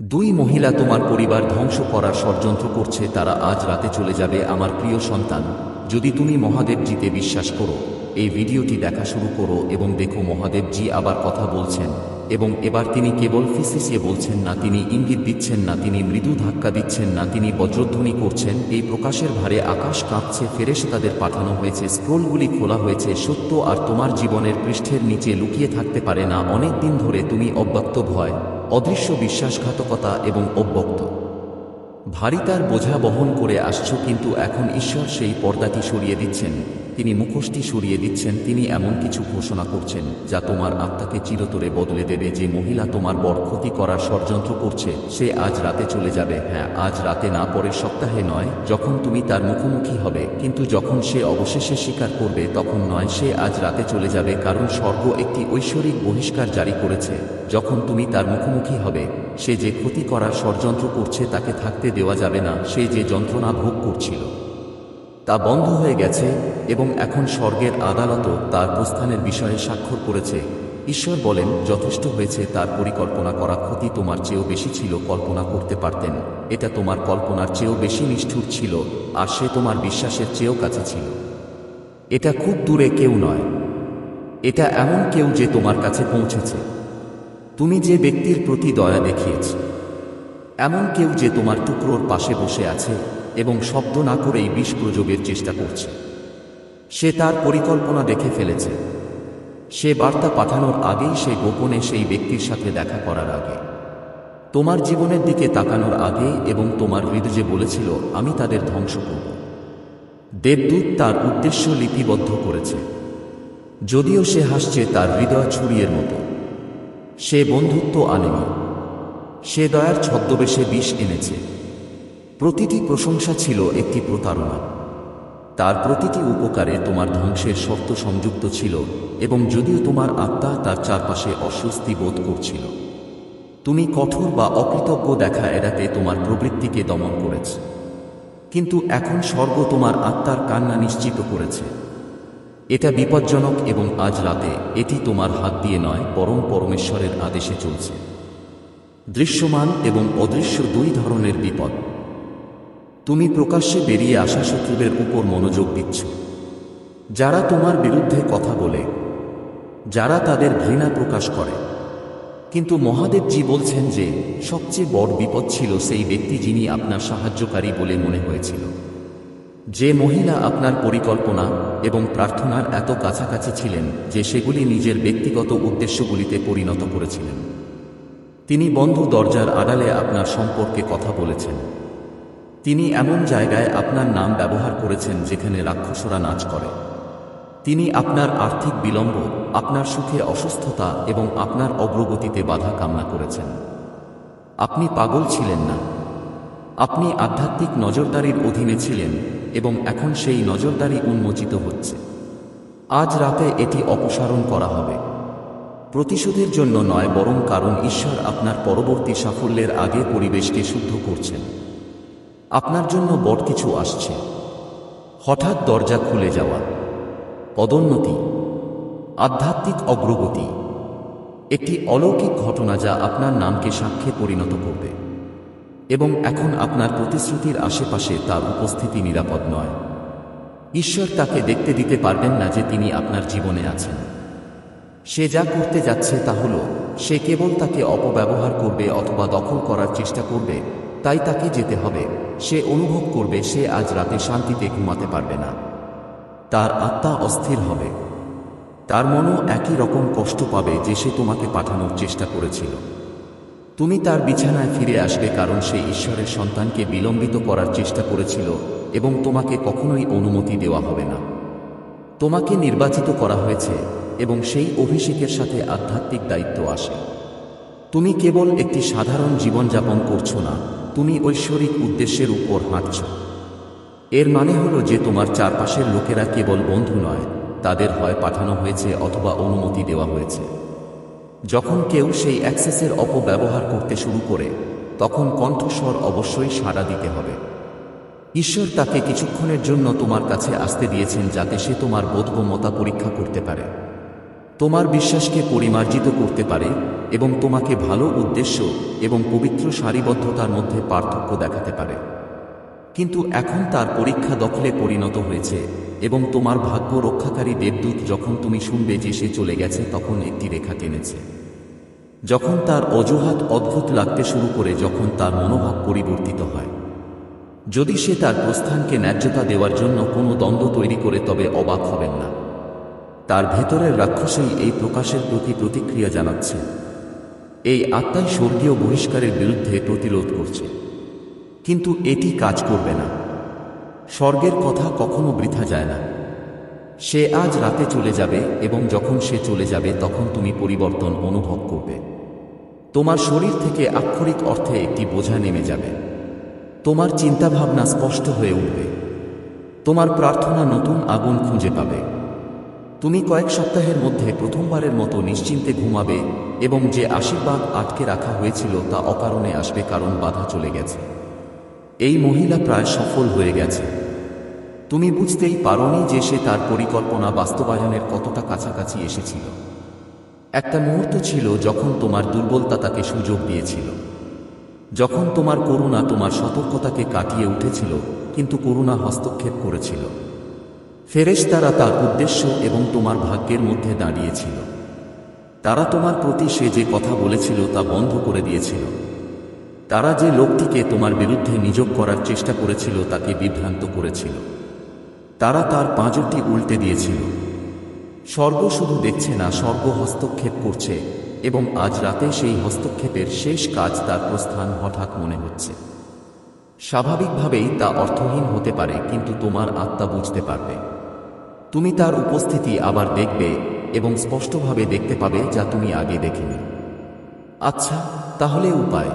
দুই মহিলা তোমার পরিবার ধ্বংস করার ষড়যন্ত্র করছে, তারা আজ রাতে চলে যাবে আমার প্রিয় সন্তান। যদি তুমি মহাদেবজিতে বিশ্বাস করো, এই ভিডিওটি দেখা শুরু করো এবং দেখো মহাদেবজি আবার কথা বলছেন, এবং এবার তিনি কেবল ফিসিসিয়ে বলছেন না, তিনি ইঙ্গিত দিচ্ছেন না, তিনি মৃদু ধাক্কা দিচ্ছেন না, তিনি বজ্রধ্বনি করছেন, এই প্রকাশের ভারে আকাশ কাঁপছে ফেরেশ তাদের পাঠানো হয়েছে, স্ক্রোলগুলি খোলা হয়েছে, সত্য আর তোমার জীবনের পৃষ্ঠের নিচে লুকিয়ে থাকতে পারে না, অনেক দিন ধরে তুমি অব্যক্ত ভয়। অদৃশ্য বিশ্বাসঘাতকতা এবং অব্যক্ত। ভারী তার বোঝা বহন করে আসছ কিন্তু এখন ঈশ্বর সেই পর্দাটি সরিয়ে দিচ্ছেন। তিনি মুখোশটি সরিয়ে দিচ্ছেন, তিনি এমন কিছু ঘোষণা করছেন, যা তোমার আত্মাকে চিরতরে বদলে দেবে, যে মহিলা তোমার বড় ক্ষতি করার ষড়যন্ত্র করছে, সে আজ রাতে চলে যাবে। হ্যাঁ আজ রাতে না, পরের সপ্তাহে নয়, যখন তুমি তার মুখোমুখি হবে, কিন্তু যখন সে অবশেষে স্বীকার করবে, তখন নয়, সে আজ রাতে চলে যাবে, কারণ স্বর্গ একটি ঐশ্বরিক বহিষ্কার জারি করেছে। যখন তুমি তার মুখোমুখি হবে, সে যে ক্ষতি করার ষড়যন্ত্র করছে, তাকে থাকতে দেওয়া যাবে না, সে যে যন্ত্রণা ভোগ করছিল। তা বন্ধ হয়ে গেছে এবং এখন স্বর্গের আদালতও তার প্রস্থানের বিষয়ে স্বাক্ষর করেছে। ঈশ্বর বলেন, যথেষ্ট হয়েছে তার পরিকল্পনা করা ক্ষতি তোমার চেয়েও বেশি ছিল, কল্পনা করতে পারতেন। এটা তোমার কল্পনার চেয়েও বেশি নিষ্ঠুর ছিল, আর সে তোমার বিশ্বাসের চেয়েও কাছে ছিল। এটা খুব দূরে কেউ নয়। এটা এমন কেউ যে তোমার কাছে পৌঁছেছে। তুমি যে ব্যক্তির প্রতি দয়া দেখিয়েছ, এমন কেউ যে তোমার টুকরোর পাশে বসে আছে এবং শব্দ না করেই বিষ প্রযোগের চেষ্টা করছে। সে তার পরিকল্পনা দেখে ফেলেছে। সে বার্তা পাঠানোর আগেই সে গোপনে সেই ব্যক্তির সাথে দেখা করার আগে। তোমার জীবনের দিকে তাকানোর আগে এবং তোমার হৃদয়ে বলেছিল, আমি তাদের ধ্বংস করব। দেবদূত তার উদ্দেশ্য লিপিবদ্ধ করেছে। যদিও সে হাসছে তার হৃদয় ছুরিয়ের মতো। সে বন্ধুত্ব আনেনি। সে দয়ার ছদ্মবেশে বিষ এনেছে। প্রতিটি প্রশংসা ছিল একটি প্রতারণা। তার প্রতিটি উপকারে তোমার ধ্বংসের শর্ত সংযুক্ত ছিল এবং যদিও তোমার আত্মা তার চারপাশে অস্বস্তি বোধ করছিল। তুমি কঠোর বা অকৃতজ্ঞ দেখা এড়াতে তোমার প্রবৃত্তিকে দমন করেছ। কিন্তু এখন স্বর্গ তোমার আত্মার কান্না নিশ্চিত করেছে। এটা বিপজ্জনক এবং আজ রাতে এটি তোমার হাত দিয়ে নয় পরম পরমেশ্বরের আদেশে চলছে। দৃশ্যমান এবং অদৃশ্য দুই ধরনের বিপদ। তুমি প্রকাশ্যে বেরিয়ে আসা শত্রুদের উপর মনোযোগ দিচ্ছ। যারা তোমার বিরুদ্ধে কথা বলে, যারা তাদের ঘৃণা প্রকাশ করে। কিন্তু মহাদেবজি বলছেন যে, সবচেয়ে বড় বিপদ ছিল সেই ব্যক্তি যিনি আপনার সাহায্যকারী বলে মনে হয়েছিল। যে মহিলা আপনার পরিকল্পনা এবং প্রার্থনার এত কাছাকাছি ছিলেন যে সেগুলি নিজের ব্যক্তিগত উদ্দেশ্যগুলিতে পরিণত করেছিলেন। তিনি বন্ধ দরজার আড়ালে আপনার সম্পর্কে কথা বলেছেন। তিনি এমন জায়গায় আপনার নাম ব্যবহার করেছেন যেখানে রাক্ষসরা নাচ করে। তিনি আপনার আর্থিক বিলম্ব, আপনার সুখে অসুস্থতা এবং আপনার অগ্রগতিতে বাধা কামনা করেছেন। আপনি পাগল ছিলেন না। আপনি আধ্যাত্মিক নজরদারির অধীনে ছিলেন এবং এখন সেই নজরদারি উন্মোচিত হচ্ছে। আজ রাতে এটি অপসারণ করা হবে। প্রতিশোধের জন্য নয়, বরং কারণ ঈশ্বর আপনার পরবর্তী সাফল্যের আগে পরিবেশকে শুদ্ধ করছেন। আপনার জন্য বড় কিছু আসছে। হঠাৎ দরজা খুলে যাওয়া। পদোন্নতি। আধ্যাত্মিক অগ্রগতি। একটি অলৌকিক ঘটনা যা আপনার নামকে সাক্ষ্যে পরিণত করবে। এবং এখন আপনার প্রতিশ্রুতির আশেপাশে তার উপস্থিতি নিরাপদ নয়। ঈশ্বর তাকে দেখতে দিতে পারবেন না যে তিনি আপনার জীবনে আছেন। সে যা করতে যাচ্ছে তা হল, সে কেবল তাকে অপব্যবহার করবে অথবা দখল করার চেষ্টা করবে, তাই তাকে যেতে হবে। সে অনুভব করবে সে আজ রাতে শান্তিতে ঘুমাতে পারবে না। তার আত্মা অস্থির হবে। তার মনও একই রকম কষ্ট পাবে যে সে তোমাকে পাঠানোর চেষ্টা করেছিল। তুমি তার বিছানায় ফিরে আসবে কারণ সে ঈশ্বরের সন্তানকে বিলম্বিত করার চেষ্টা করেছিল এবং তোমাকে কখনোই অনুমতি দেওয়া হবে না। তোমাকে নির্বাচিত করা হয়েছে এবং সেই অভিষেকের সাথে আধ্যাত্মিক দায়িত্ব আসে। তুমি কেবল একটি সাধারণ জীবনযাপন করছ না তুমি ঐশ্বরিক উদ্দেশ্যের উপর হাঁটছ। এর মানে হলো যে তোমার চারপাশের লোকেরা কেবল বন্ধু নয়, তাদের হয় পাঠানো হয়েছে অথবা অনুমতি দেওয়া হয়েছে। যখন কেউ সেই অ্যাক্সেসের অপব্যবহার করতে শুরু করে, তখন কণ্ঠস্বর অবশ্যই সাড়া দিতে হবে। ঈশ্বর তাকে কিছুক্ষণের জন্য তোমার কাছে আসতে দিয়েছেন যাতে সে তোমার বোধগম্যতা পরীক্ষা করতে পারে। তোমার বিশ্বাসকে পরিমার্জিত করতে পারে এবং তোমাকে ভালো উদ্দেশ্য এবং পবিত্র সারিবদ্ধতার মধ্যে পার্থক্য দেখাতে পারে। কিন্তু এখন তার পরীক্ষা দখলে পরিণত হয়েছে এবং তোমার ভাগ্য রক্ষাকারী দেবদূত যখন তুমি শুনবে যে সে চলে গেছে, তখন একটি রেখা টেনেছে। যখন তার অজুহাত অদ্ভুত লাগতে শুরু করে, যখন তার মনোভাব পরিবর্তিত হয়। যদি সে তার প্রস্থানকে ন্যায্যতা দেওয়ার জন্য কোনো দ্বন্দ্ব তৈরি করে, তবে অবাক হবেন না। তার ভেতরের রাক্ষসেই এই প্রকাশের প্রতি প্রতিক্রিয়া জানাচ্ছে। এই আত্মাই স্বর্গীয় বহিষ্কারের বিরুদ্ধে প্রতিরোধ করছে। কিন্তু এটি কাজ করবে না। স্বর্গের কথা কখনো বৃথা যায় না। সে আজ রাতে চলে যাবে এবং যখন সে চলে যাবে তখন তুমি পরিবর্তন অনুভব করবে। তোমার শরীর থেকে আক্ষরিক অর্থে একটি বোঝা নেমে যাবে। তোমার চিন্তাভাবনা স্পষ্ট হয়ে উঠবে। তোমার প্রার্থনা নতুন আগুন খুঁজে পাবে। তুমি কয়েক সপ্তাহের মধ্যে প্রথমবারের মতো নিশ্চিন্তে ঘুমাবে এবং যে আশীর্বাদ আটকে রাখা হয়েছিল তা অকারণে আসবে কারণ বাধা চলে গেছে। এই মহিলা প্রায় সফল হয়ে গেছে। তুমি বুঝতেই পারোনি যে সে তার পরিকল্পনা বাস্তবায়নের কতটা কাছাকাছি এসেছিল। একটা মুহূর্ত ছিল যখন তোমার দুর্বলতা তাকে সুযোগ দিয়েছিল। যখন তোমার করুণা তোমার সতর্কতাকে কাটিয়ে উঠেছিল, কিন্তু করুণা হস্তক্ষেপ করেছিল। ফেরেশতারা তার উদ্দেশ্য এবং তোমার ভাগ্যের মধ্যে দাঁড়িয়েছিল। তারা তোমার প্রতি সে যে কথা বলেছিল তা বন্ধ করে দিয়েছিল। তারা যে লোকটিকে তোমার বিরুদ্ধে নিযোগ করার চেষ্টা করেছিল তাকে বিভ্রান্ত করেছিল। তারা তার পাঁজরটি উল্টে দিয়েছিল। স্বর্গ শুধু দেখছে না, স্বর্গ হস্তক্ষেপ করছে এবং আজ রাতে সেই হস্তক্ষেপের শেষ কাজ তার প্রস্থান হঠাৎ মনে হচ্ছে। স্বাভাবিকভাবেই তা অর্থহীন হতে পারে, কিন্তু তোমার আত্মা বুঝতে পারবে। তুমি তার উপস্থিতি আবার দেখবে এবং স্পষ্টভাবে দেখতে পাবে যা তুমি আগে দেখিনি। আচ্ছা তাহলে উপায়।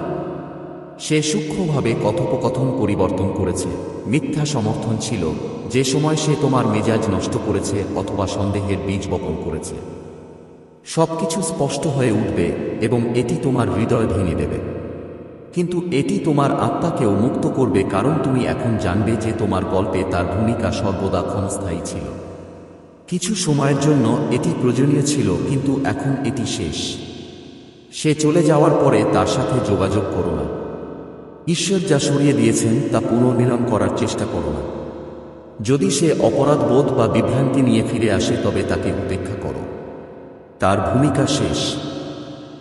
সে সূক্ষ্মভাবে কথোপকথন পরিবর্তন করেছে। মিথ্যা সমর্থন ছিল। যে সময় সে তোমার মেজাজ নষ্ট করেছে অথবা সন্দেহের বীজ বপন করেছে। সবকিছু স্পষ্ট হয়ে উঠবে এবং এটি তোমার হৃদয় ভেঙে দেবে। কিন্তু এটি তোমার আত্মাকেও মুক্ত করবে কারণ তুমি এখন জানবে যে তোমার গল্পে তার ভূমিকা সর্বদা ক্ষণস্থায়ী ছিল। কিছু সময়ের জন্য এটি প্রয়োজনীয় ছিল, কিন্তু এখন এটি শেষ। সে চলে যাওয়ার পরে তার সাথে যোগাযোগ করো না। ঈশ্বর যা সরিয়ে দিয়েছেন, তা পুনর্মিলন করার চেষ্টা করো না। যদি সে অপরাধ বোধ বা বিভ্রান্তি নিয়ে ফিরে আসে, তবে তাকে উপেক্ষা করো। তার ভূমিকা শেষ।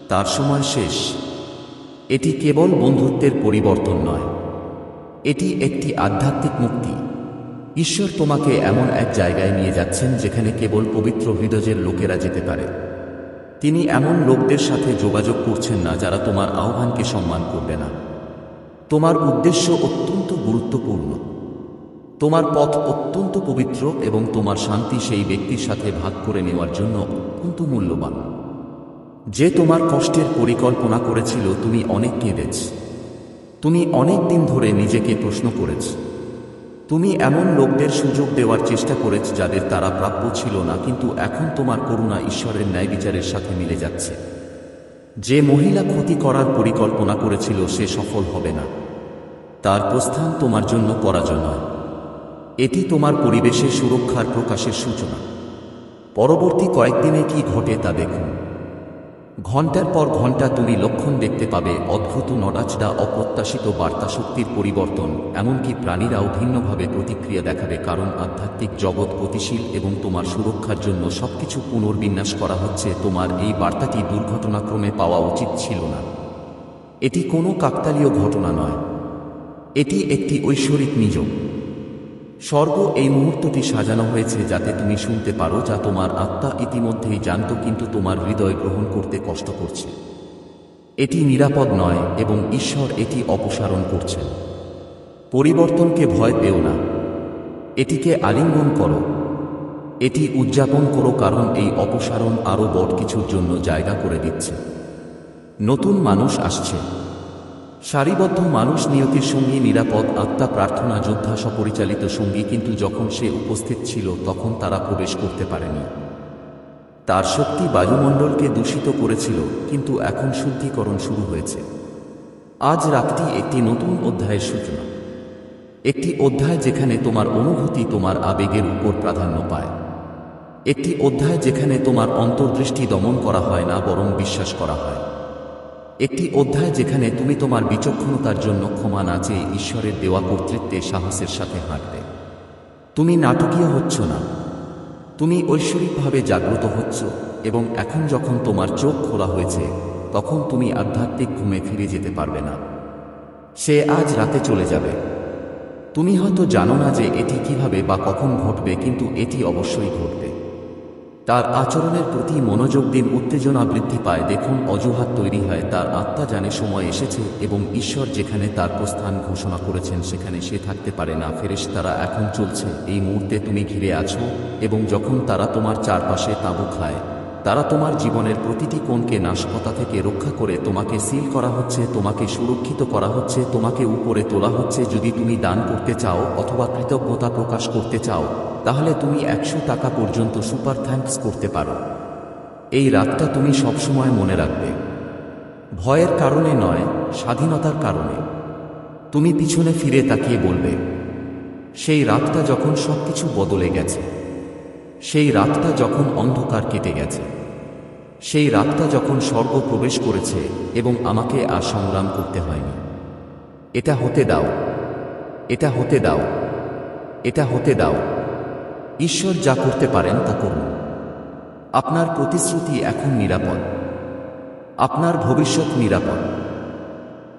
তার সময় শেষ। এটি কেবল বন্ধুত্বের পরিবর্তন নয়। এটি একটি আধ্যাত্মিক মুক্তি। ঈশ্বর তোমাকে এমন এক জায়গায় নিয়ে যাচ্ছেন যেখানে কেবল পবিত্র হৃদয়ের লোকেরা যেতে পারে। তিনি এমন লোকদের সাথে যোগাযোগ করছেন না যারা তোমার আহ্বানকে সম্মান করবে না। তোমার উদ্দেশ্য অত্যন্ত গুরুত্বপূর্ণ। তোমার পথ অত্যন্ত পবিত্র এবং তোমার শান্তি সেই ব্যক্তির সাথে ভাগ করে নেওয়ার জন্য অত্যন্ত মূল্যবান। যে তোমার কষ্টের পরিকল্পনা করেছিল, তুমি অনেক কেঁদেছ। তুমি অনেক দিন ধরে নিজেকে প্রশ্ন করেছ। তুমি এমন লোকদের সুযোগ দেওয়ার চেষ্টা করেছ যাদের তারা প্রাপ্য ছিল না, কিন্তু এখন তোমার করুণা ঈশ্বরের ন্যায় বিচারের সাথে মিলে যাচ্ছে। যে মহিলা ক্ষতি করার পরিকল্পনা করেছিল, সে সফল হবে না। তার প্রস্থান তোমার জন্য পরাজয় নয়। এটি তোমার পরিবেশের সুরক্ষার প্রকাশের সূচনা। পরবর্তী কয়েকদিনে কি ঘটে তা দেখুন। ঘণ্টার পর ঘণ্টা তুমি লক্ষণ দেখতে পাবে, অদ্ভুত নড়াচড়া, অপ্রত্যাশিত বার্তা শক্তির পরিবর্তন, এমনকি প্রাণীরাও ভিন্নভাবে প্রতিক্রিয়া দেখাবে কারণ আধ্যাত্মিক জগৎ গতিশীল এবং তোমার সুরক্ষার জন্য সবকিছু পুনর্বিন্যাস করা হচ্ছে, তোমার এই বার্তাটি দুর্ঘটনাক্রমে পাওয়া উচিত ছিল না। এটি কোনো কাকতালীয় ঘটনা নয়। এটি একটি ঐশ্বরিক নিযোগ স্বর্গ এই মুহূর্তটি সাজানো হয়েছে যাতে তুমি শুনতে পারো যা তোমার আত্মা ইতিমধ্যেই জানত কিন্তু তোমার হৃদয় গ্রহণ করতে কষ্ট করছে। এটি নিরাপদ নয় এবং ঈশ্বর এটি অপসারণ করছেন। পরিবর্তনকে ভয় পেও না। এটিকে আলিঙ্গন করো। এটি উদযাপন করো কারণ এই অপসারণ আরও বড় কিছুর জন্য জায়গা করে দিচ্ছে। নতুন মানুষ আসছে। সারিবদ্ধ মানুষ নিয়তির সঙ্গী, নিরাপদ আত্মা, প্রার্থনা, যোদ্ধা সপরিচালিত সঙ্গী, কিন্তু যখন সে উপস্থিত ছিল, তখন তারা প্রবেশ করতে পারেনি। তার শক্তি বায়ুমণ্ডলকে দূষিত করেছিল, কিন্তু এখন শুদ্ধিকরণ শুরু হয়েছে। আজ রাতটি একটি নতুন অধ্যায়ের সূচনা। একটি অধ্যায় যেখানে তোমার অনুভূতি তোমার আবেগের উপর প্রাধান্য পায়। একটি অধ্যায় যেখানে তোমার অন্তর্দৃষ্টি দমন করা হয় না, বরং বিশ্বাস করা হয়। একটি অধ্যায় যেখানে তুমি তোমার বিচক্ষণতার জন্য ক্ষমা না চেয়ে ঈশ্বরের দেওয়া কর্তৃত্বে সাহসের সাথে হাঁটবে। তুমি নাটকীয় হচ্ছ না। তুমি ঐশ্বরিকভাবে জাগ্রত হচ্ছ এবং এখন যখন তোমার চোখ খোলা হয়েছে, তখন তুমি আধ্যাত্মিক ঘুমে ফিরে যেতে পারবে না। সে আজ রাতে চলে যাবে। তুমি হয়তো জানো না যে এটি কীভাবে বা কখন ঘটবে, কিন্তু এটি অবশ্যই ঘটবে। তার আচরণের প্রতি মনোযোগ দিন উত্তেজনা বৃদ্ধি পায়। দেখুন, অজুহাত তৈরি হয়। তার আত্মা জানে সময় এসেছে এবং ঈশ্বর যেখানে তার প্রস্থান ঘোষণা করেছেন, সেখানে সে থাকতে পারে না। ফেরেশ তারা এখন চলছে। এই মুহূর্তে তুমি ঘিরে আছো এবং যখন তারা তোমার চারপাশে তাঁবু খায় তারা তোমার জীবনের প্রতিটি কোণকে নাশকতা থেকে রক্ষা করে তোমাকে সিল করা হচ্ছে, তোমাকে সুরক্ষিত করা হচ্ছে, তোমাকে উপরে তোলা হচ্ছে। যদি তুমি দান করতে চাও অথবা কৃতজ্ঞতা প্রকাশ করতে চাও, তাহলে তুমি একশো টাকা পর্যন্ত সুপার থ্যাঙ্কস করতে পারো। এই রাতটা তুমি সবসময় মনে রাখবে। ভয়ের কারণে নয়, স্বাধীনতার কারণে। তুমি পিছনে ফিরে তাকিয়ে বলবে, সেই রাতটা যখন সবকিছু বদলে গেছে। সেই রাতটা যখন অন্ধকার কেটে গেছে। সেই রাতটা যখন স্বর্গ প্রবেশ করেছে এবং আমাকে আর সংগ্রাম করতে হয়নি। এটা হতে দাও। এটা হতে দাও। এটা হতে দাও। ঈশ্বর যা করতে পারেন তা করুন। আপনার প্রতিশ্রুতি এখন নিরাপদ। আপনার ভবিষ্যৎ নিরাপদ।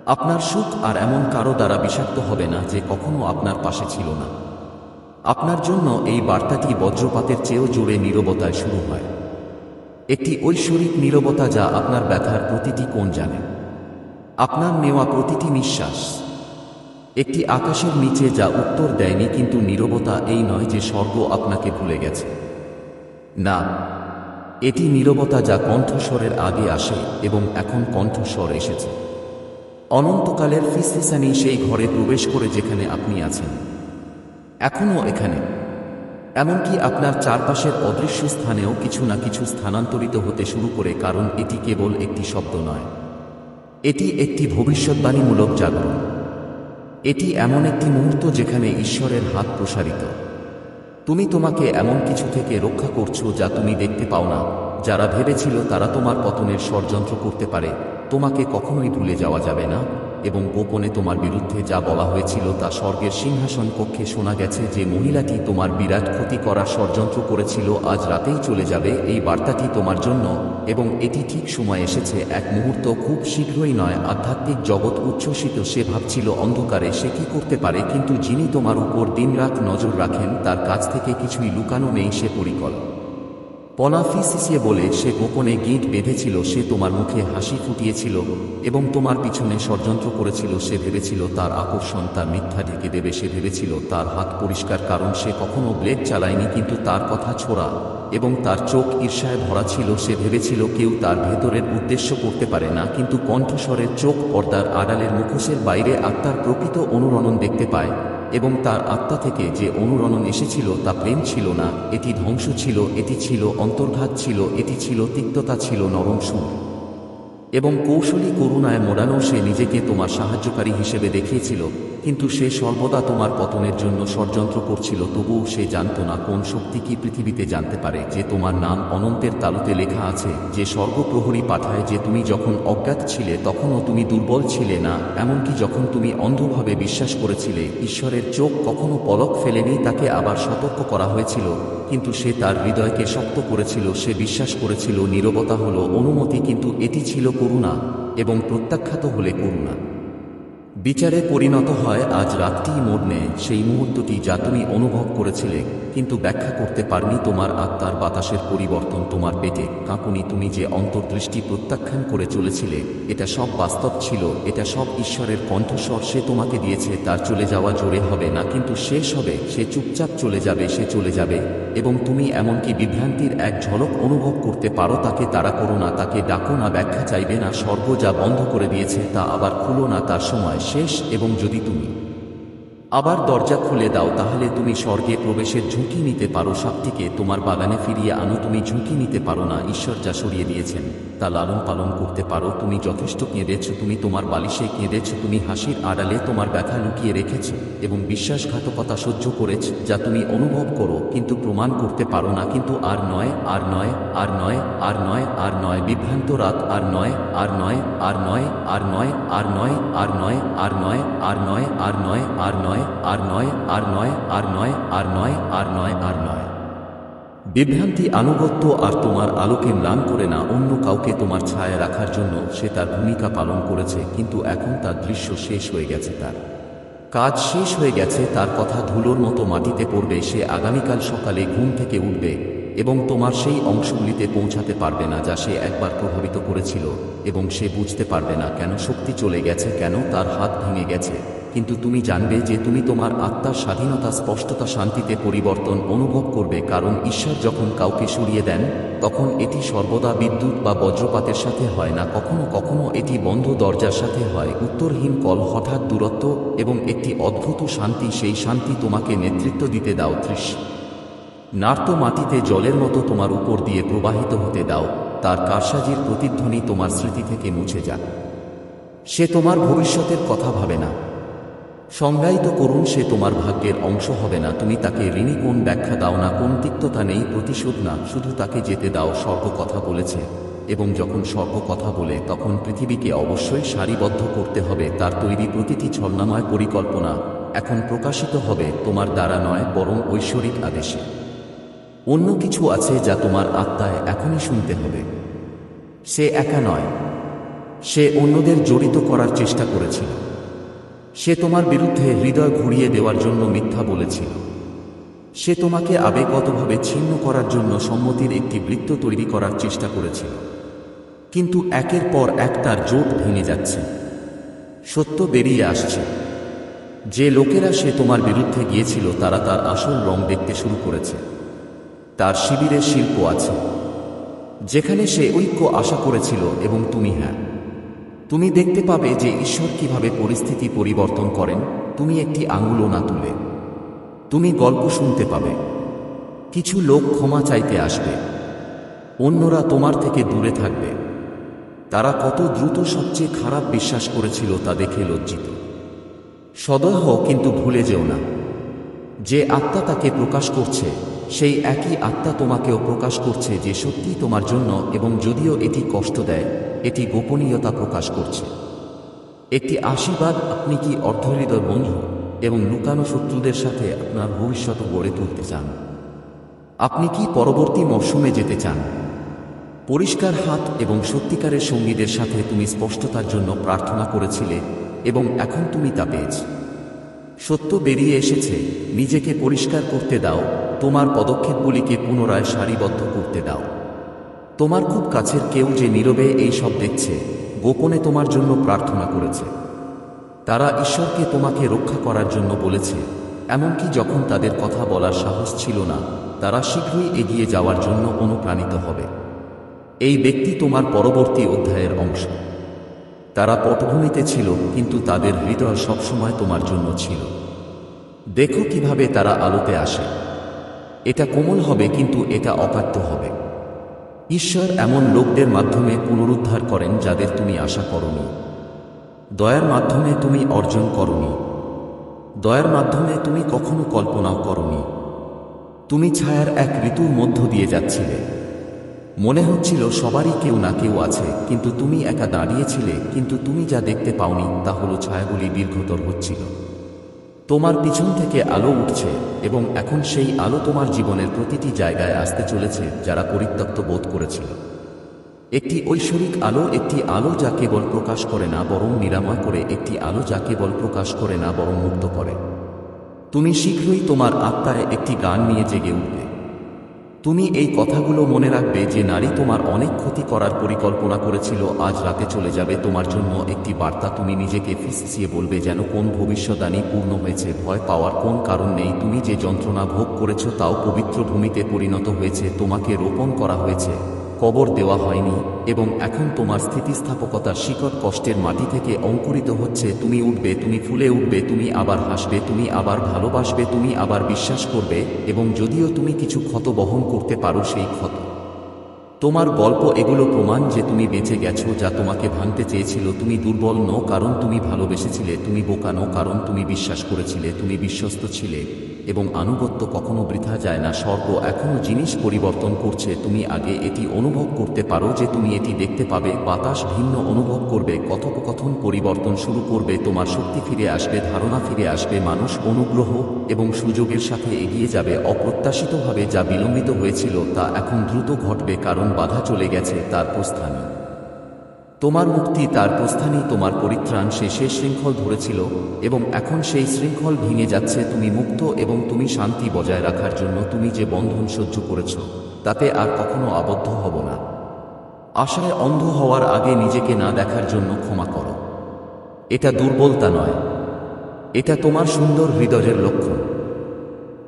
আপনার সুখ আর এমন কারও দ্বারা বিষাক্ত হবে না যে কখনো আপনার পাশে ছিল না। আপনার জন্য এই বার্তাটি বজ্রপাতের চেয়েও জুড়ে নীরবতায় শুরু হয়। একটি ঐশ্বরিক নীরবতা যা আপনার ব্যথার প্রতিটি কোণ জানে। আপনার নেওয়া প্রতিটি নিঃশ্বাস। একটি আকাশের নিচে যা উত্তর দেয়নি কিন্তু নীরবতা এই নয় যে স্বর্গ আপনাকে ভুলে গেছে। না, এটি নীরবতা যা কণ্ঠস্বরের আগে আসে এবং এখন কণ্ঠস্বর এসেছে। অনন্তকালের ফিসফিসানি সেই ঘরে প্রবেশ করে যেখানে আপনি আছেন। এখনও এখানে। এমনকি আপনার চারপাশের অদৃশ্য স্থানেও কিছু না কিছু স্থানান্তরিত হতে শুরু করে, কারণ এটি কেবল একটি শব্দ নয়। এটি একটি ভবিষ্যৎবাণীমূলক জাগরণ। এটি এমন একটি মুহূর্ত যেখানে ঈশ্বরের হাত প্রসারিত। তুমি তোমাকে এমন কিছু থেকে রক্ষা করছ যা তুমি দেখতে পাও না। যারা ভেবেছিল তারা তোমার পতনের ষড়যন্ত্র করতে পারে, তোমাকে কখনোই ভুলে যাওয়া যাবে না। এবং গোপনে তোমার বিরুদ্ধে যা বলা হয়েছিল তা স্বর্গের সিংহাসন কক্ষে শোনা গেছে যে মহিলাটি তোমার বিরাট ক্ষতি করার ষড়যন্ত্র করেছিল, আজ রাতেই চলে যাবে এই বার্তাটি তোমার জন্য, এবং এটি ঠিক সময় এসেছে, এক মুহূর্ত খুব শীঘ্রই নয়, আধ্যাত্মিক জগৎ উচ্ছ্বসিত, সে ভাবছিল অন্ধকারে সে কি করতে পারে, কিন্তু যিনি তোমার উপর দিনরাত নজর রাখেন, তার কাছ থেকে কিছুই লুকানো নেই সে পরিকল পনাফি সিসিয়ে বলে, সে গোপনে গিট বেঁধেছিল, সে তোমার মুখে হাসি ফুটিয়েছিল এবং তোমার পিছনে ষড়যন্ত্র করেছিল, সে ভেবেছিল তার আকর্ষণ, তার মিথ্যা ঢেকে দেবে, সে ভেবেছিল তার হাত পরিষ্কার, কারণ সে কখনো ব্লেড চালায়নি, কিন্তু তার কথা ছোড়া এবং তার চোখ ঈর্ষায় ভরা ছিল, সে ভেবেছিল কেউ তার ভেতরের উদ্দেশ্য করতে পারে না, কিন্তু কণ্ঠস্বরের চোখ পর্দার আড়ালের মুখোশের বাইরে আত্মার প্রকৃত অনুরণন দেখতে পায়। এবং তার আত্মা থেকে যে অনুরণন এসেছিল তা প্রেম ছিল না, এটি ধ্বংস ছিল, এটি ছিল অন্তর্ঘাত ছিল, এটি ছিল তিক্ততা ছিল নরম সুর। এবং কৌশলী করুণায় মোড়ানো সে নিজেকে তোমার সাহায্যকারী হিসেবে দেখিয়েছিল। কিন্তু সে সর্বদা তোমার পতনের জন্য ষড়যন্ত্র করছিল, তবুও সে জানত না কোন শক্তি কি পৃথিবীতে জানতে পারে, যে তোমার নাম অনন্তের তালুতে লেখা আছে, যে স্বর্গপ্রহরী পাঠায় যে তুমি যখন অজ্ঞাত ছিলে তখনও তুমি দুর্বল ছিলে না, এমনকি যখন তুমি অন্ধভাবে বিশ্বাস করেছিলে, ঈশ্বরের চোখ কখনো পলক ফেলেনি, তাকে আবার সতর্ক করা হয়েছিল, কিন্তু সে তার হৃদয়কে শক্ত করেছিল, সে বিশ্বাস করেছিল, নীরবতা হলো অনুমতি, কিন্তু এটি ছিল করুণা, এবং প্রত্যাখ্যাত হলে করুণা। বিচারে পরিণত হয়, আজ রাতটিই মোড় নেয় সেই মুহূর্তটি যা তুমি অনুভব করেছিলে, কিন্তু ব্যাখ্যা করতে পারনি তোমার আত্মার বাতাসের পরিবর্তন তোমার পেটে। কাঁপুনি তুমি যে অন্তর্দৃষ্টি প্রত্যাখ্যান করে চলেছিলে, এটা সব বাস্তব ছিল, এটা সব ঈশ্বরের কণ্ঠস্বর সে তোমাকে দিয়েছে, তার চলে যাওয়া জোরে হবে না, কিন্তু শেষ হবে, সে চুপচাপ চলে যাবে, সে চলে যাবে। এবং তুমি এমনকি বিভ্রান্তির এক ঝলক অনুভব করতে পারো, তাকে তাড়া করো না, তাকে ডাকো না, ব্যাখ্যা চাইবে না, স্বর্গ যা বন্ধ করে দিয়েছে তা আবার খুলো না, তার সময় শেষ এবং যদি তুমি আবার দরজা খুলে দাও, তাহলে তুমি স্বর্গে প্রবেশের ঝুঁকি নিতে পারো, সাপটিকে তোমার বাগানে ফিরিয়ে আনো, তুমি ঝুঁকি নিতে পারো না, ঈশ্বর যা সরিয়ে দিয়েছেন। তা লালন পালন করতে পারো তুমি যথেষ্ট কেঁদেছ তুমি তোমার বালিশে কেঁদেছ তুমি হাসির আড়ালে তোমার ব্যথা লুকিয়ে রেখেছ এবং বিশ্বাসঘাতকতা সহ্য করেছ যা তুমি অনুভব করো কিন্তু প্রমাণ করতে পারো না কিন্তু আর নয় আর নয় আর নয় আর নয় আর নয় বিভ্রান্ত রাত আর নয় আর নয় আর নয় আর নয় আর নয় আর নয় আর নয় আর নয় আর নয় আর নয় আর নয় আর নয় আর নয় আর নয় আর নয় আর নয় বিভ্রান্তি আনুগত্য আর তোমার আলোকে ম্লান করে না অন্য কাউকে তোমার ছায়া রাখার জন্য সে তার ভূমিকা পালন করেছে, কিন্তু এখন তার দৃশ্য শেষ হয়ে গেছে তার। কাজ শেষ হয়ে গেছে, তার কথা ধুলোর মতো মাটিতে পড়বে, সে আগামীকাল সকালে ঘুম থেকে উঠবে এবং তোমার সেই অংশগুলিতে পৌঁছাতে পারবে না যা সে একবার প্রভাবিত করেছিল এবং সে বুঝতে পারবে না কেন শক্তি চলে গেছে, কেন তার হাত ভেঙে গেছে। কিন্তু তুমি জানবে যে তুমি তোমার আত্মার স্বাধীনতা, স্পষ্টতা, শান্তিতে পরিবর্তন অনুভব করবে, কারণ ঈশ্বর যখন কাউকে সরিয়ে দেন, তখন এটি সর্বদা বিদ্যুৎ বা বজ্রপাতের সাথে হয় না, কখনো কখনো এটি বন্ধ দরজার সাথে হয়। উত্তরহীন কল হঠাৎ দূরত্ব এবং একটি অদ্ভুত শান্তি, সেই শান্তি তোমাকে নেতৃত্ব দিতে দাও দৃশ্য নার্ত মাটিতে জলের মতো তোমার উপর দিয়ে প্রবাহিত হতে দাও, তার কারসাজির প্রতিধ্বনি তোমার স্মৃতি থেকে মুছে যাক। সে তোমার ভবিষ্যতের কথা ভাবে না। সংজ্ঞায়িত করুন সে তোমার ভাগ্যের অংশ হবে না, তুমি তাকে ঋণী কোন ব্যাখ্যা দাও না, কোন তিক্ততা নেই, প্রতিশোধ না, শুধু তাকে যেতে দাও স্বর্গ কথা বলেছে। এবং যখন স্বর্গ কথা বলে, তখন পৃথিবীকে অবশ্যই সারিবদ্ধ করতে হবে, তার তৈরি প্রতিটি ছলনাময় পরিকল্পনা এখন প্রকাশিত হবে, তোমার দ্বারা নয়, বরং ঐশ্বরিক আদেশে। অন্য কিছু আছে যা তোমার আত্মায় এখনই শুনতে হবে। সে একা নয়, সে অন্যদের জড়িত করার চেষ্টা করেছিল। সে তোমার বিরুদ্ধে হৃদয় ঘুরিয়ে দেওয়ার জন্য মিথ্যা বলেছিল। সে তোমাকে আবেগতভাবে ছিন্ন করার জন্য সম্মতির একটি বৃত্ত তৈরি করার চেষ্টা করেছিল। কিন্তু একের পর এক তার জোট ভেঙে যাচ্ছে। সত্য বেরিয়ে আসছে। যে লোকেরা সে তোমার বিরুদ্ধে গিয়েছিল, তারা তার আসল রং দেখতে শুরু করেছে। তার শিবিরের শিল্প আছে। যেখানে সে ঐক্য আশা করেছিল এবং তুমি হ্যাঁ। তুমি দেখতে পাবে যে ঈশ্বর কীভাবে পরিস্থিতি পরিবর্তন করেন। তুমি একটি আঙুলও না তুলে। তুমি গল্প শুনতে পাবে। কিছু লোক ক্ষমা চাইতে আসবে। অন্যরা তোমার থেকে দূরে থাকবে। তারা কত দ্রুত সবচেয়ে খারাপ বিশ্বাস করেছিল তা দেখে লজ্জিত। সদয় হও, কিন্তু ভুলে যেও না। যে আত্মা তাকে প্রকাশ করছে, সেই একই আত্মা তোমাকেও প্রকাশ করছে যে সত্যি তোমার জন্য এবং যদিও এটি কষ্ট দেয় এটি গোপনীয়তা প্রকাশ করছে। একটি আশীর্বাদ আপনি কি অর্ধহৃদয় বন্ধু এবং লুকানো শত্রুদের সাথে আপনার ভবিষ্যৎ গড়ে তুলতে চান? আপনি কি পরবর্তী মরশুমে যেতে চান? পরিষ্কার হাত এবং সত্যিকারের সঙ্গীদের সাথে তুমি স্পষ্টতার জন্য প্রার্থনা করেছিলে এবং এখন তুমি তা পেয়েছ। সত্য বেরিয়ে এসেছে, নিজেকে পরিষ্কার করতে দাও, তোমার পদক্ষেপগুলিকে পুনরায় সারিবদ্ধ করতে দাও। তোমার খুব কাছের কেউ যে নীরবে এই সব দেখছে, গোপনে তোমার জন্য প্রার্থনা করেছে। তারা ঈশ্বরকে তোমাকে রক্ষা করার জন্য বলেছে, এমনকি যখন তাদের কথা বলার সাহস ছিল না, তারা শীঘ্রই এগিয়ে যাওয়ার জন্য অনুপ্রাণিত হবে। এই ব্যক্তি তোমার পরবর্তী অধ্যায়ের অংশ। তারা পটভূমিতে ছিল, কিন্তু তাদের হৃদয় সবসময় তোমার জন্য ছিল। দেখো কীভাবে তারা আলোতে আসে। এটা কোমল হবে, কিন্তু এটা অকাট্য হবে। ঈশ্বর এমন লোকদের মাধ্যমে পুনরুদ্ধার করেন যাদের তুমি আশা করনি। দয়ার মাধ্যমে তুমি অর্জন করনি। দয়ার মাধ্যমে তুমি কখনো কল্পনাও করনি। তুমি ছায়ার এক ঋতুর মধ্য দিয়ে যাচ্ছিলে। মনে হচ্ছিল সবারই কেউ না কেউ আছে, কিন্তু তুমি একা দাঁড়িয়েছিলে, কিন্তু তুমি যা দেখতে পাওনি তা হলো ছায়াগুলি দীর্ঘতর হচ্ছিল। তোমার পিছন থেকে আলো উঠছে এবং এখন সেই আলো তোমার জীবনের প্রতিটি জায়গায় আসতে চলেছে যারা পরিত্যক্ত বোধ করেছিল। একটি ঐশ্বরিক আলো একটি আলো যা কেবল প্রকাশ করে না বরং নিরাময় করে, একটি আলো যা কেবল প্রকাশ করে না বরং মুক্ত করে। তুমি শীঘ্রই তোমার আত্মায় একটি গান নিয়ে জেগে উঠবে। তুমি এই কথাগুলো মনে রাখবে যে নারী তোমার অনেক ক্ষতি করার পরিকল্পনা করেছিল, আজ রাতে চলে যাবে। তোমার জন্য একটি বার্তা তুমি নিজেকে ফিসিয়ে বলবে যেন কোন ভবিষ্যদানী পূর্ণ হয়েছে, ভয় পাওয়ার কোন কারণ নেই। তুমি যে যন্ত্রণা ভোগ করেছ তাও পবিত্র ভূমিতে পরিণত হয়েছে, তোমাকে রোপণ করা হয়েছে। কবর দেওয়া হয়নি এবং এখন তোমার স্থিতিস্থাপকতার শিকড় কষ্টের মাটি থেকে অঙ্কুরিত হচ্ছে। তুমি উঠবে, তুমি ফুলে উঠবে, তুমি আবার হাসবে, তুমি আবার ভালোবাসবে, তুমি আবার বিশ্বাস করবে এবং যদিও তুমি কিছু ক্ষত বহন করতে পারো সেই ক্ষত। তোমার গল্প এগুলো প্রমাণ যে তুমি বেঁচে গেছো, যা তোমাকে ভাঙতে চেয়েছিল। তুমি দুর্বল নও, কারণ তুমি ভালোবেসেছিলে। তুমি বোকা নও, কারণ তুমি বিশ্বাস করেছিলে। তুমি বিশ্বস্ত ছিলে। এবং আনুগত্য কখনো বৃথা যায় না। স্বর্গ এখনও জিনিস পরিবর্তন করছে। তুমি আগে এটি অনুভব করতে পারো যে তুমি এটি দেখতে পাবে। বাতাস ভিন্ন অনুভব করবে। কথোপকথন পরিবর্তন শুরু করবে। তোমার শক্তি ফিরে আসবে, ধারণা ফিরে আসবে, মানুষ অনুগ্রহ এবং সুযোগের সাথে এগিয়ে যাবে। অপ্রত্যাশিতভাবে যা বিলম্বিত হয়েছিল তা এখন দ্রুত ঘটবে কারণ বাধা চলে গেছে, তার প্রস্থানে তোমার মুক্তি তার প্রস্থানই তোমার পরিত্রাণ সে সে শৃঙ্খল ধরেছিল এবং এখন সেই শৃঙ্খল ভেঙে যাচ্ছে তুমি মুক্ত এবং তুমি শান্তি বজায় রাখার জন্য তুমি যে বন্ধন সহ্য করেছ, তাতে আর কখনো আবদ্ধ হব না। আশায় অন্ধ হওয়ার আগে নিজেকে না দেখার জন্য ক্ষমা করো। এটা দুর্বলতা নয়। এটা তোমার সুন্দর হৃদয়ের লক্ষণ।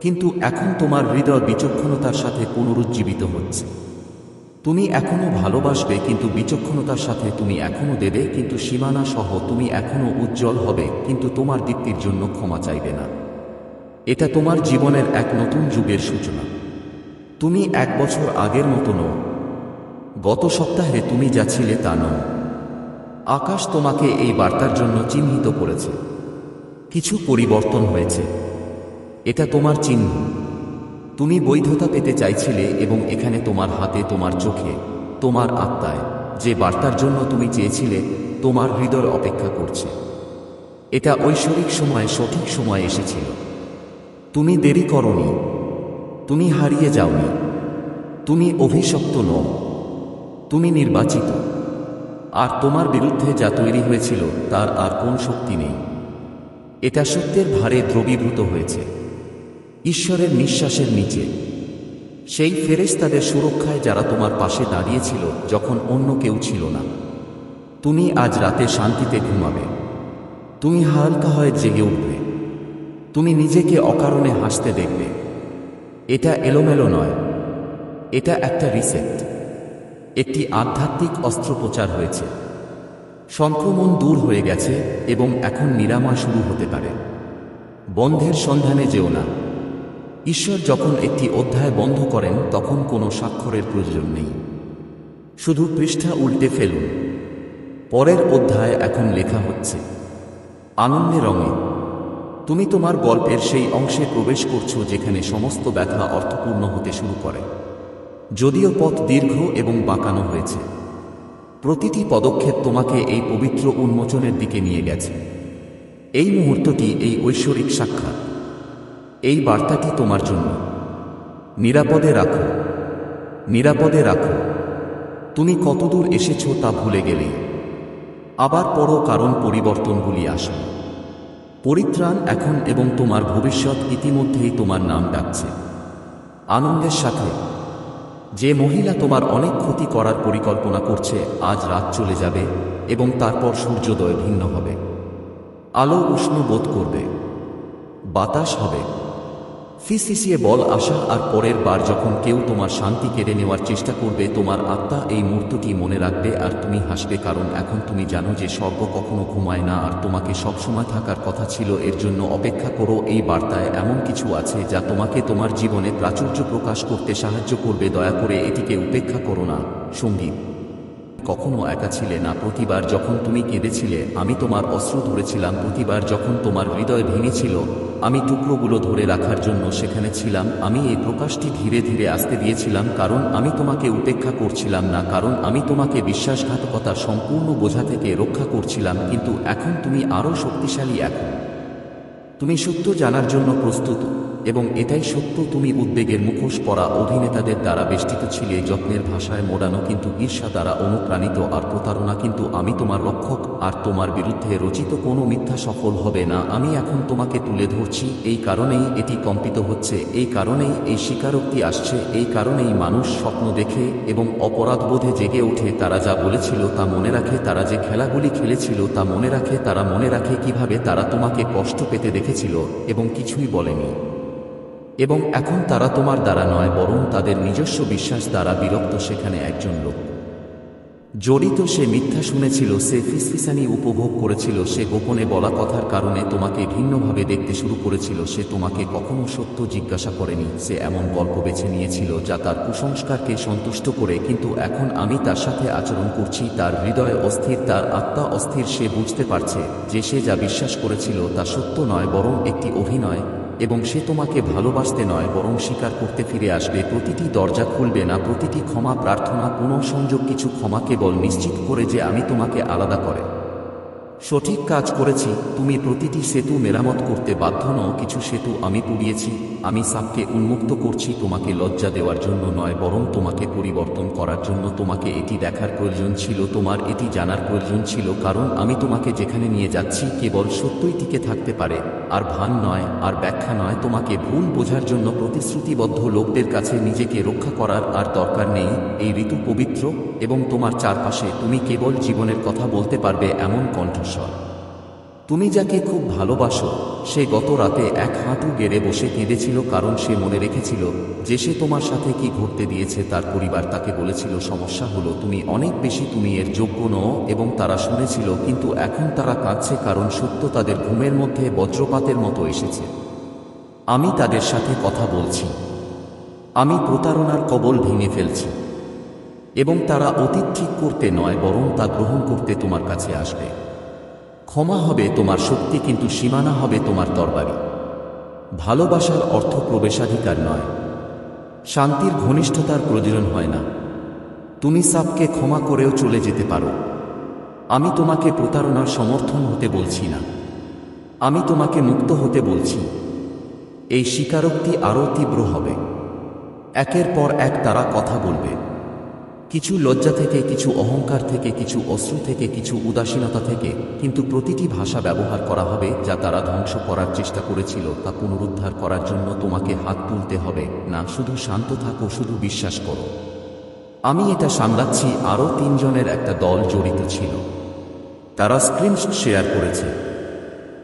কিন্তু এখন তোমার হৃদয় বিচক্ষণতার সাথে পুনরুজ্জীবিত হচ্ছে। তুমি এখনও ভালোবাসবে, কিন্তু বিচক্ষণতার সাথে তুমি এখনও দেবে, কিন্তু সীমানা সহ তুমি এখনও উজ্জ্বল হবে, কিন্তু তোমার দীপ্তির জন্য ক্ষমা চাইবে না। এটা তোমার জীবনের এক নতুন যুগের সূচনা। তুমি এক বছর আগের মতো নও। গত সপ্তাহে তুমি যা ছিলে তা নও। আকাশ তোমাকে এই বার্তার জন্য চিহ্নিত করেছে। কিছু পরিবর্তন হয়েছে। এটা তোমার চিহ্ন। তুমি বৈধতা পেতে চাইছিলে এবং এখানে তোমার হাতে, তোমার চোখে, তোমার আত্মায় যে বার্তার জন্য তুমি চেয়েছিলে, তোমার হৃদয় অপেক্ষা করছে। এটা ঐশ্বরিক সময়, সঠিক সময় এসেছিল। তুমি দেরি করনি। তুমি হারিয়ে যাওনি। তুমি অভিশপ্ত নও। তুমি নির্বাচিত। আর তোমার বিরুদ্ধে যা তৈরি হয়েছিল, তার আর কোন শক্তি নেই। এটা সত্যের ভারে দ্রবীভূত হয়েছে। ঈশ্বরের নিঃশ্বাসের নিচে। সেই ফেরেশতাদের সুরক্ষায় যারা তোমার পাশে দাঁড়িয়েছিল, যখন অন্য কেউ ছিল না। তুমি আজ রাতে শান্তিতে ঘুমাবে। তুমি হালকা হয়ে জেগে উঠবে। তুমি নিজেকে অকারণে হাসতে দেখবে। এটা এলোমেলো নয়। এটা একটা রিসেট। একটি আধ্যাত্মিক অস্ত্রোপচার হয়েছে। সংক্রমণ দূর হয়ে গেছে এবং এখন নিরাময় শুরু হতে পারে। বন্ধের সন্ধানে যেও না। ঈশ্বর যখন একটি অধ্যায় বন্ধ করেন, তখন কোনো স্বাক্ষরের প্রয়োজন নেই। শুধু পৃষ্ঠা উল্টে ফেলুন। পরের অধ্যায় এখন লেখা হচ্ছে আনন্দে রঙে। তুমি তোমার গল্পের সেই অংশে প্রবেশ করছ যেখানে সমস্ত ব্যথা অর্থপূর্ণ হতে শুরু করে। যদিও পথ দীর্ঘ এবং বাঁকানো হয়েছে। প্রতিটি পদক্ষেপ তোমাকে এই পবিত্র উন্মোচনের দিকে নিয়ে গেছে। এই মুহূর্তটি এই ঐশ্বরিক সাক্ষাৎ। এই বার্তাটি তোমার জন্য। নিরাপদে রাখো। নিরাপদে রাখো। তুমি কতদূর এসেছ তা ভুলে গেলেই আবার পড়ো কারণ পরিবর্তনগুলি আসে পরিত্রাণ এখন এবং তোমার ভবিষ্যৎ ইতিমধ্যেই তোমার নাম ডাকছে। আনন্দের সাথে। যে মহিলা তোমার অনেক ক্ষতি করার পরিকল্পনা করছে, আজ রাত চলে যাবে এবং তারপর সূর্যোদয় ভিন্ন হবে। আলো উষ্ণ বোধ করবে। বাতাস হবে। ফিসিসিয়ে বল আসা আর পরের বার যখন কেউ তোমার শান্তি কেড়ে নেওয়ার চেষ্টা করবে, তোমার আত্মা এই মুহূর্তটি মনে রাখবে আর তুমি হাসবে কারণ এখন তুমি জানো যে স্বর্গ কখনো ঘুমায় না আর তোমাকে সবসময় থাকার কথা ছিল। এর জন্য অপেক্ষা করো, এই বার্তায় এমন কিছু আছে যা তোমাকে তোমার জীবনে প্রাচুর্য প্রকাশ করতে সাহায্য করবে। দয়া করে এটিকে উপেক্ষা করো না। সংগীত। কখনো একা ছিলে না। প্রতিবার যখন তুমি কেঁদেছিলে, আমি তোমার অস্ত্র ধরেছিলাম। প্রতিবার যখন তোমার হৃদয় ভেঙেছিল, আমি টুকরোগুলো ধরে রাখার জন্য সেখানে ছিলাম। আমি এই প্রকাশটি ধীরে ধীরে আসতে দিয়েছিলাম কারণ আমি তোমাকে উপেক্ষা করছিলাম না, কারণ আমি তোমাকে বিশ্বাসঘাতকতা সম্পূর্ণ বোঝা থেকে রক্ষা করছিলাম। কিন্তু এখন তুমি আরও শক্তিশালী এখন। তুমি সত্য জানার জন্য প্রস্তুত। এবং এটাই সত্য, তুমি উদ্বেগের মুখোশ পরা অভিনেতাদের দ্বারা বেষ্টিত ছিলে, যত্নের ভাষায় মোড়ানো কিন্তু ঈর্ষা দ্বারা অনুপ্রাণিত আর প্রতারণা কিন্তু আমি তোমার রক্ষক, আর তোমার বিরুদ্ধে রচিত কোনো মিথ্যা সফল হবে না। আমি এখন তোমাকে তুলে ধরছি, এই কারণেই এটি কম্পিত হচ্ছে, এই কারণেই এই স্বীকারোক্তি আসছে, এই কারণেই মানুষ স্বপ্ন দেখে এবং অপরাধবোধে জেগে ওঠে, তারা যা বলেছিল তা মনে রাখে, তারা যে খেলাগুলি খেলেছিল তা মনে রাখে, তারা মনে রাখে কীভাবে তারা তোমাকে কষ্ট পেতে দেখেছিল, এবং কিছুই বলেনি। এবং এখন তারা তোমার দ্বারা নয়, বরং তাদের নিজস্ব বিশ্বাস দ্বারা বিরক্ত সেখানে একজন লোক। জড়িত সে মিথ্যা শুনেছিল, সে ফিসফিসানি উপভোগ করেছিল, সে গোপনে বলা কথার কারণে তোমাকে ভিন্নভাবে দেখতে শুরু করেছিল, সে তোমাকে কখনো সত্য জিজ্ঞাসা করেনি, সে এমন গল্প বেছে নিয়েছিল যা তার কুসংস্কারকে সন্তুষ্ট করে, কিন্তু এখন আমি তার সাথে আচরণ করছি, তার হৃদয় অস্থির, তার আত্মা অস্থির, সে বুঝতে পারছে যে সে যা বিশ্বাস করেছিল তা সত্য নয়, বরং একটি অভিনয়। এবং সে তোমাকে ভালোবাসতে নয়, বরং স্বীকার করতে ফিরে আসবে। প্রতিটি দরজা খুলবে না, প্রতিটি ক্ষমা প্রার্থনা, পুনঃসংযোগ কিছু ক্ষমা কেবল নিশ্চিত করে যে আমি তোমাকে আলাদা করে। সঠিক কাজ করেছি, তুমি প্রতিটি সেতু মেরামত করতে বাধ্য নও, কিছু সেতু আমি পুড়িয়েছি, আমি সাপকে উন্মুক্ত করছি, তোমাকে লজ্জা দেওয়ার জন্য নয়, বরং তোমাকে পরিবর্তন করার জন্য তোমাকে এটি দেখার প্রয়োজন ছিল, তোমার এটি জানার প্রয়োজন ছিল, কারণ আমি তোমাকে যেখানে নিয়ে যাচ্ছি কেবল সত্যই টিকে থাকতে পারে, আর ভান নয়, আর ব্যাখ্যা নয়, তোমাকে ভুল বোঝার জন্য প্রতিশ্রুতিবদ্ধ লোকদের কাছে নিজেকে রক্ষা করার আর দরকার নেই, এই ঋতু পবিত্র, এবং তোমার চারপাশে তুমি কেবল জীবনের কথা বলতে পারবে, এমন কণ্ঠস্বর তুমি যাকে খুব ভালোবাসো, সে গত রাতে এক হাঁটু গেড়ে বসে কেঁদেছিল কারণ সে মনে রেখেছিল যে সে তোমার সাথে কি ঘটতে দিয়েছে তার পরিবার তাকে বলেছিল, সমস্যা হলো, তুমি অনেক বেশি তুমি এর যোগ্য নও। এবং তারা শুনেছিল, কিন্তু এখন তারা কাঁদছে কারণ সত্য তাদের ঘুমের মধ্যে বজ্রপাতের মতো এসেছে। আমি তাদের সাথে কথা বলছি। আমি প্রতারণার কবল ভেঙে ফেলছি। এবং তারা অতীত ঠিক করতে নয়, বরং তা গ্রহণ করতে তোমার কাছে আসবে। ক্ষমা হবে তোমার শক্তি, কিন্তু সীমানা হবে তোমার তরবারি। ভালোবাসার অর্থ প্রবেশাধিকার নয়। শান্তির ঘনিষ্ঠতার প্রয়োজন হয় না। তুমি সাপকে ক্ষমা করেও চলে যেতে পারো। আমি তোমাকে প্রতারণার সমর্থন হতে বলছি না। আমি তোমাকে মুক্ত হতে বলছি। এই স্বীকারোক্তি আরও তীব্র হবে। একের পর এক তারা কথা বলবে। কিছু লজ্জা থেকে, কিছু অহংকার থেকে, কিছু অশ্রু থেকে, কিছু উদাসীনতা থেকে কিন্তু প্রতিটি ভাষা ব্যবহার করা হবে যা তারা ধ্বংস করার চেষ্টা করেছিল তা পুনরুদ্ধার করার জন্য তোমাকে হাত তুলতে হবে। না, শুধু শান্ত থাকো, শুধু বিশ্বাস করো। আমি এটা সামলাচ্ছি, আরও তিনজনের একটা দল জড়িত ছিল। তারা স্ক্রিনশট শেয়ার করেছে।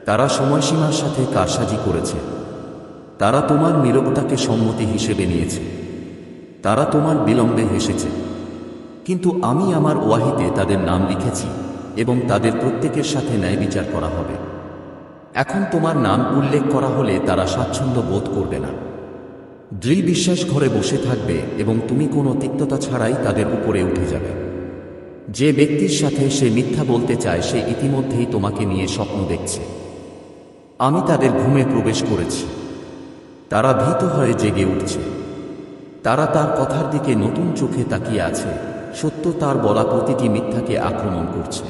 তারা সময়সীমার সাথে কারসাজি করেছে। তারা তোমার নীরবতাকে সম্মতি হিসেবে নিয়েছে। তারা তোমার বিলম্বে হেসেছে। কিন্তু আমি আমার ওয়াহিতে তাদের নাম লিখেছি এবং তাদের প্রত্যেকের সাথে ন্যায় বিচার করা হবে। এখন তোমার নাম উল্লেখ করা হলে তারা স্বাচ্ছন্দ্য বোধ করবে না। দৃঢ় বিশ্বাস ঘরে বসে থাকবে এবং তুমি কোনো তিক্ততা ছাড়াই তাদের উপরে উঠে যাবে। যে ব্যক্তির সাথে সে মিথ্যা বলতে চায়, সে ইতিমধ্যেই তোমাকে নিয়ে স্বপ্ন দেখছে। আমি তাদের ঘুমে প্রবেশ করেছি। তারা ভীত হয়ে জেগে উঠছে। তারা তার কথার দিকে নতুন চোখে তাকিয়ে আছে। সত্য তার বলা প্রতিটি মিথ্যাকে আক্রমণ করছে।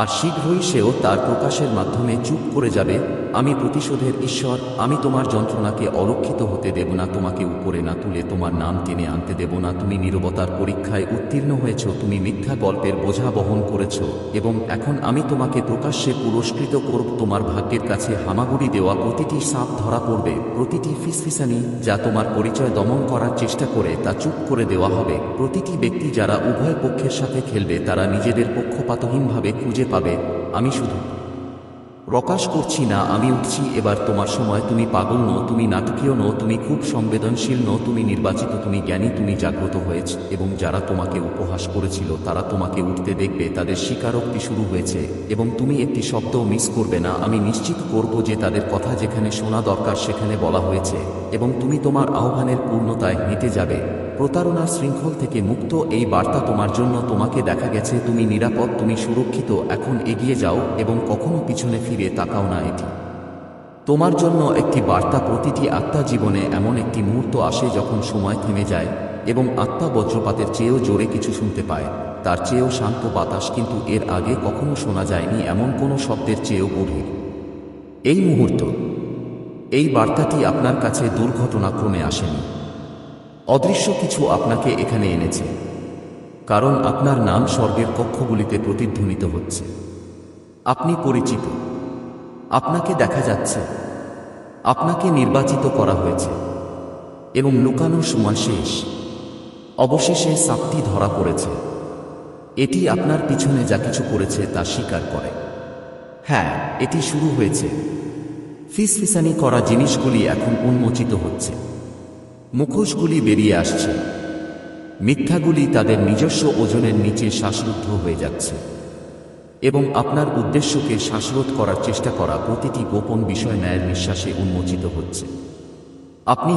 আর শীঘ্রই সেও তার প্রকাশের মাধ্যমে চুপ করে যাবে, আমি প্রতিশোধের ঈশ্বর, আমি তোমার যন্ত্রণাকে অরক্ষিত হতে দেব না, তোমাকে উপরে না তুলে তোমার নাম টেনে আনতে দেব না, তুমি নীরবতার পরীক্ষায় উত্তীর্ণ হয়েছ, তুমি মিথ্যা গল্পের বোঝা বহন করেছ, এবং এখন আমি তোমাকে প্রকাশ্যে পুরস্কৃত করব, তোমার ভাগ্যের কাছে হামাগুড়ি দেওয়া প্রতিটি সাপ ধরা পড়বে, প্রতিটি ফিসফিসানি যা তোমার পরিচয় দমন করার চেষ্টা করে তা চুপ করে দেওয়া হবে, প্রতিটি ব্যক্তি যারা উভয় পক্ষের সাথে খেলবে, তারা নিজেদের পক্ষপাতহীনভাবে খুঁজে পাবে, আমি শুধু। প্রকাশ করছি না, আমি উঠছি, এবার তোমার সময়, তুমি পাগল নো তুমি নাটকীয় নো তুমি খুব সংবেদনশীল নো তুমি নির্বাচিত, তুমি জ্ঞানী, তুমি জাগ্রত হয়েছ, এবং যারা তোমাকে উপহাস করেছিল, তারা তোমাকে উঠতে দেখবে, তাদের স্বীকারোক্তি শুরু হয়েছে, এবং তুমি একটি শব্দও মিস করবে না, আমি নিশ্চিত করব যে তাদের কথা যেখানে শোনা দরকার, সেখানে বলা হয়েছে, এবং তুমি তোমার আহ্বানের পূর্ণতায় হেঁটে যাবে। প্রতারণার শৃঙ্খল থেকে মুক্ত, এই বার্তা তোমার জন্য তোমাকে দেখা গেছে, তুমি নিরাপদ, তুমি সুরক্ষিত, এখন এগিয়ে যাও এবং কখনো পিছনে ফিরে তাকাও না এটি। তোমার জন্য একটি বার্তা প্রতিটি আত্মা জীবনে এমন একটি মুহূর্ত আসে যখন সময় থেমে যায় এবং আত্মা বজ্রপাতের চেয়েও জোরে কিছু শুনতে পায়। তার চেয়েও শান্ত বাতাস কিন্তু এর আগে কখনো শোনা যায়নি এমন কোনো শব্দের চেয়েও গভীর। এই মুহূর্ত, এই বার্তাটি আপনার কাছে দুর্ঘটনাক্রমে আসেনি। অদৃশ্য কিছু আপনাকে এখানে এনেছে, কারণ আপনার নাম স্বর্গের কক্ষগুলিতে প্রতিধ্বনিত হচ্ছে। আপনি পরিচিত। আপনাকে দেখা যাচ্ছে। আপনাকে নির্বাচিত করা হয়েছে। এবং লুকানোর সময় শেষ। অবশেষে সাপটি ধরা পড়েছে। এটি আপনার পিছনে যা কিছু করেছে তা স্বীকার করে। হ্যাঁ এটি শুরু হয়েছে। ফিসফিসানি করা জিনিসগুলি এখন উন্মোচিত হচ্ছে। মুখোশগুলি বেরিয়ে আসছে। মিথ্যাগুলি তাদের নিজস্ব ওজনের নিচে শ্বাসরুদ্ধ হয়ে যাচ্ছে। এবং আপনার উদ্দেশ্যকে শ্বাসরোধ করার চেষ্টা করা প্রতিটি গোপন বিষয় ন্যায়ের নিঃশ্বাসে উন্মোচিত হচ্ছে। আপনি